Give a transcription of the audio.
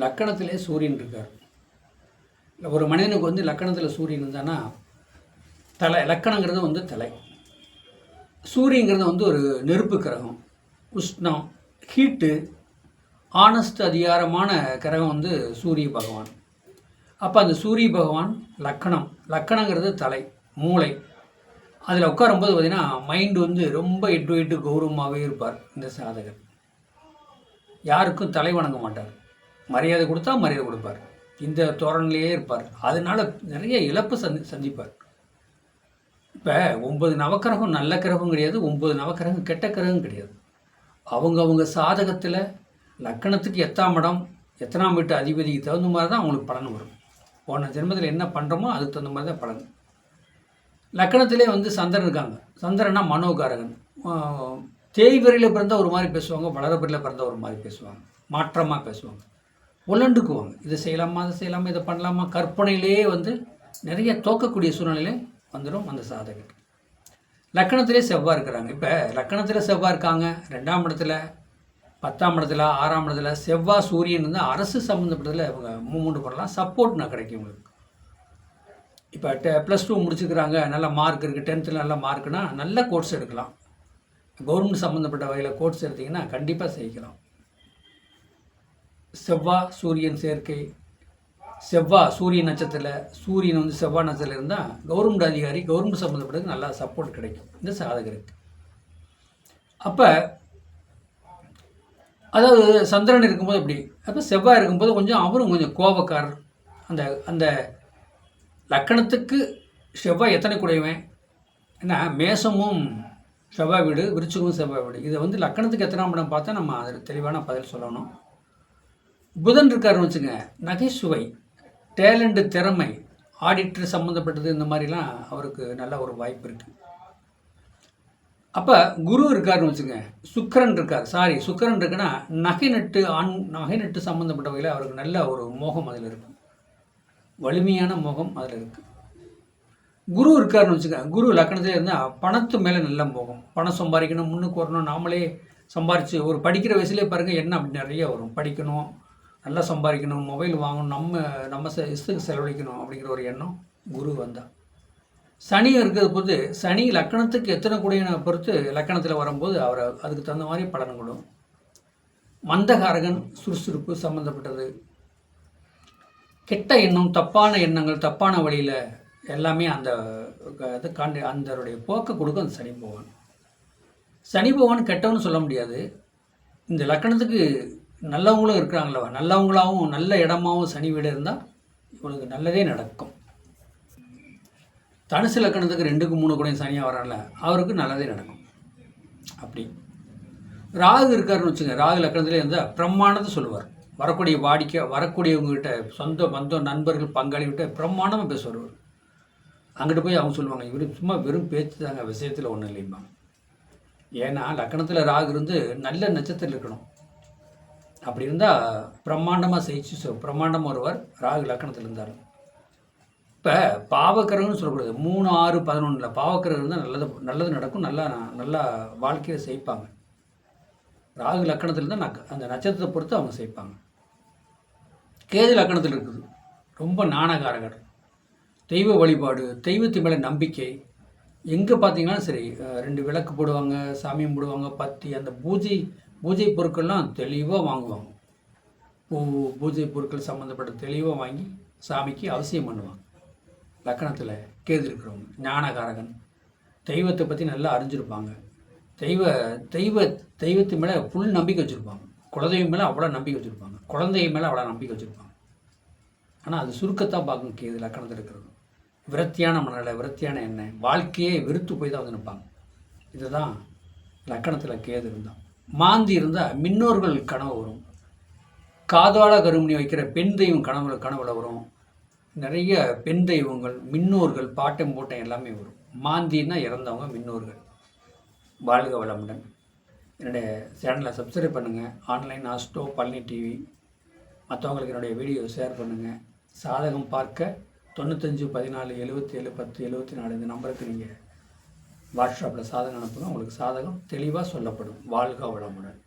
லக்கணத்திலே சூரியன் இருக்கார். ஒரு மனிதனுக்கு வந்து லக்கணத்தில் சூரியன் இருந்தானா தலை லக்கணங்கிறது வந்து தலை. சூரியங்கிறது வந்து ஒரு நெருப்பு கிரகம். உஷ்ணம் ஹீட்டு ஆனஸ்ட் அதிகாரமான கிரகம் வந்து சூரிய பகவான். அப்போ அந்த சூரிய பகவான் லக்கணம். லக்கணங்கிறது தலை மூளை. அதில் உட்காரும்போது பார்த்திங்கன்னா மைண்டு வந்து ரொம்ப எட்டு எட்டு கௌரவமாகவே இருப்பார் இந்த சாதகர். யாருக்கும் தலை வணங்க மாட்டார். மரியாதை கொடுத்தா மரியாதை கொடுப்பார். இந்த தோரணிலேயே இருப்பார். அதனால நிறைய இழப்பு சந்தி சந்திப்பார். இப்போ ஒன்பது நவக்கிரகம் நல்ல கிரகம் கிடையாது ஒன்பது நவக்கிரகம் கெட்ட கிரகம் கிடையாது. அவங்க அவங்க சாதகத்தில் லக்கணத்துக்கு எத்தாம் இடம் எத்தனாம் வீட்டு அதிபதிக்கு தகுந்த மாதிரி தான் அவங்களுக்கு பலன் வரும். போன ஜென்மத்தில் என்ன பண்ணுறோமோ அதுக்கு தகுந்த மாதிரி தான் பலன். லக்கணத்திலே வந்து சந்திரன் இருக்காங்க. சந்திரனா மனோகாரகன். தேய்வரையில் பிறந்த ஒரு மாதிரி பேசுவாங்க வளரப்பரில் பிறந்த ஒரு மாதிரி பேசுவாங்க. மாற்றமாக பேசுவாங்க. உலண்டுக்குவாங்க இதை செய்யலாமா அதை செய்யலாமா இதை பண்ணலாமா? கற்பனையிலேயே வந்து நிறைய தோக்கக்கூடிய சூழ்நிலையிலே வந்துடும் அந்த சாதகர். லக்கணத்திலே செவ்வாய் இருக்கிறாங்க. இப்போ லக்கணத்தில் செவ்வாய் இருக்காங்க. ரெண்டாம் இடத்துல பத்தாம் இடத்துல ஆறாம் இடத்துல செவ்வாய் சூரியன் வந்து அரசு சம்மந்தப்பட்டதில் இவங்க மூமெண்ட் பண்ணலாம் சப்போர்ட் நான் கிடைக்கும் உங்களுக்கு இப்போ டெ ப்ளஸ் டூ முடிச்சுக்கிறாங்க. நல்ல மார்க் இருக்குது டென்த்தில் நல்ல மார்க்குனா நல்ல கோர்ஸ் எடுக்கலாம். கவர்மெண்ட் சம்மந்தப்பட்ட வகையில் கோர்ஸ் எடுத்திங்கன்னா கண்டிப்பாக செய்யலாம். செவ்வாய் சூரியன் சேர்க்கை. செவ்வாய் சூரிய நட்சத்திரத்தில் சூரியன் வந்து செவ்வாய் நட்சத்திரத்தில் இருந்தால் கவர்மெண்ட் அதிகாரி கவர்மெண்ட் சம்மந்தப்பட்டது நல்லா சப்போர்ட் கிடைக்கும். இந்த சாதகருக்கு. அப்போ அதாவது சந்திரன் இருக்கும்போது அப்படி அப்போ செவ்வாய் இருக்கும்போது கொஞ்சம் அவரும் கொஞ்சம் கோபக்காரர். அந்த அந்த லக்கணத்துக்கு செவ்வாய் எத்தனை குடையவன்? ஏன்னா மேசமும் செவ்வாய் வீடு விருச்சிகமும் செவ்வாய் வீடு. இதை வந்து லக்கணத்துக்கு எத்தனாம் இடம் பார்த்தா நம்ம அதில் தெளிவான பதில் சொல்லணும். புதன் இருக்காருன்னு வச்சுங்க நகைச்சுவை டேலண்ட்டு திறமை ஆடிட்டர் சம்மந்தப்பட்டது இந்த மாதிரிலாம் அவருக்கு நல்ல ஒரு வாய்ப்பு இருக்குது அப்போ குரு இருக்காருன்னு வச்சுங்க சுக்கிரன் இருக்கார். சாரி சுக்கரன் இருக்குன்னா நகை நட்டு ஆண் நகை நட்டு சம்மந்தப்பட்ட வகையில் அவருக்கு நல்ல ஒரு மோகம் அதில் இருக்கும் வலிமையான மோகம் அதில் இருக்குது குரு இருக்காருன்னு வச்சுக்க குரு லக்கணத்திலே இருந்தால் பணத்து மேலே நல்ல மோகம். பணம் சம்பாதிக்கணும் முன்னுக்கு வரணும். நாமளே சம்பாரித்து ஒரு படிக்கிற வயசுலேயே பாருங்கள் என்ன அப்படி நிறைய வரும். படிக்கணும் நல்லா சம்பாதிக்கணும் மொபைல் வாங்கணும் நம்ம நம்ம இஷ்டத்துக்கு செலவழிக்கணும் அப்படிங்கிற ஒரு எண்ணம் குரு வந்தா சனி இருக்கிறது பொறுத்து சனி லக்கணத்துக்கு எத்தனை கூடியனை பொறுத்து லக்கணத்தில் வரும்போது அவரை அதுக்கு தகுந்த மாதிரி பலன் கொடுக்கும் மந்தகாரகன் சுறுசுறுப்பு சம்மந்தப்பட்டது கெட்ட எண்ணம் தப்பான எண்ணங்கள் தப்பான வழியில் எல்லாமே அந்த இது காண்டி அந்தருடைய போக்கை கொடுக்கும் அந்த சனி பகவான். சனி பகவான் கெட்டவன்னு சொல்ல முடியாது. இந்த லக்கணத்துக்கு நல்லவங்களும் இருக்கிறாங்களவா? நல்லவங்களாகவும் நல்ல இடமாவும் சனி வீடு இருந்தால் இவளுக்கு நல்லதே நடக்கும். தனுசு லக்கணத்துக்கு ரெண்டுக்கு மூணு கூட சனியாக வரல அவருக்கு நல்லதே நடக்கும். அப்படி. ராகு இருக்காருன்னு வச்சுங்க ராகு லக்கணத்திலே இருந்தால் பிரம்மாண்டத்தை சொல்லுவார். வரக்கூடிய வாடிக்கை வரக்கூடியவங்ககிட்ட சொந்த பந்தம் நண்பர்கள் பங்காளிகிட்ட பிரம்மாண்டமாக பேசுவார் அங்கிட்டு போய் அவங்க சொல்லுவாங்க இவர் சும்மா வெறும் பேச்சு தாங்க விஷயத்தில் ஒன்றும் இல்லைம்பாங்க ஏன்னா லக்கணத்தில் ராகு இருந்து நல்ல நட்சத்திரம் இருக்கணும். அப்படி இருந்தால் பிரம்மாண்டமாக செய்ச்சு சொ பிரம்மாண்டம் ஒருவர் ராகு லக்கணத்தில் இருந்தார். இப்போ பாவக்கரகன்னு சொல்லக்கூடாது. மூணு ஆறு பதினொன்றில் பாவக்கரகம் இருந்தால் நல்லது நல்லது நடக்கும் நல்லா நல்லா வாழ்க்கையை செய்ப்பாங்க. ராகு லக்கணத்தில் இருந்தால் நக் அந்த நட்சத்திரத்தை பொறுத்து அவங்க செய்ப்பாங்க. கேது லக்கணத்தில் இருக்குது. ரொம்ப நாணகாரகர். தெய்வ வழிபாடு தெய்வத்து மேலே நம்பிக்கை. எங்கே பார்த்தீங்கன்னா சரி ரெண்டு விளக்கு போடுவாங்க சாமி கும்பிடுவாங்க பத்தி அந்த பூஜை பூஜை பொருட்கள்லாம் தெளிவாக வாங்குவாங்க. பூ பூஜை பொருட்கள் சம்மந்தப்பட்ட தெளிவாக வாங்கி சாமிக்கு அவசியம் பண்ணுவாங்க. லக்கணத்தில் கேது இருக்கிறவங்க ஞானகாரகன் தெய்வத்தை பற்றி நல்லா அறிஞ்சிருப்பாங்க. தெய்வ தெய்வ தெய்வத்து மேலே ஃபுல் நம்பிக்கை வச்சுருப்பாங்க. குலதெய்வம் மேலே அவ்வளோ நம்பிக்கை வச்சுருப்பாங்க. குழந்தை மேலே அவ்வளோ நம்பிக்கை வச்சுருப்பாங்க. ஆனால் அது சுருக்கத்தான் பார்க்கும் கேது லக்கணத்தில் இருக்கிறது. விரத்தியான மனநிலை விரத்தியான எண்ணெய் வாழ்க்கையே வெறுத்து போய் தான் வந்து நிற்பாங்க இதுதான் லக்கணத்தில் கேது இருந்தான் மாந்தி இருந்தால் மின்னோர்கள் கனவு வரும். காதாள கருமணி வைக்கிற பெண் தெய்வம் கனவுல கனவுல வரும். நிறைய பெண் தெய்வங்கள் மின்னோர்கள் பாட்டம் போட்டம் எல்லாமே வரும். மாந்தின்னா இறந்தவங்க மின்னோர்கள். வாழ்க வளமுடன். என்னுடைய சேனலை சப்ஸ்கிரைப் பண்ணுங்கள் ஆன்லைன் ஆஸ்டோ பழனி டிவி மற்றவங்களுக்கு என்னுடைய வீடியோ ஷேர் பண்ணுங்கள் சாதகம் பார்க்க தொண்ணூத்தஞ்சு பதினாலு எழுபத்தி ஏழு பத்து எழுபத்தி நாலு இந்த நம்பருக்கு நீங்கள் வாட்ஸ்அப்பில் சாதகம் அனுப்புங்க உங்களுக்கு சாதகம் தெளிவாக சொல்லப்படும். வாழ்க வளமுடன்.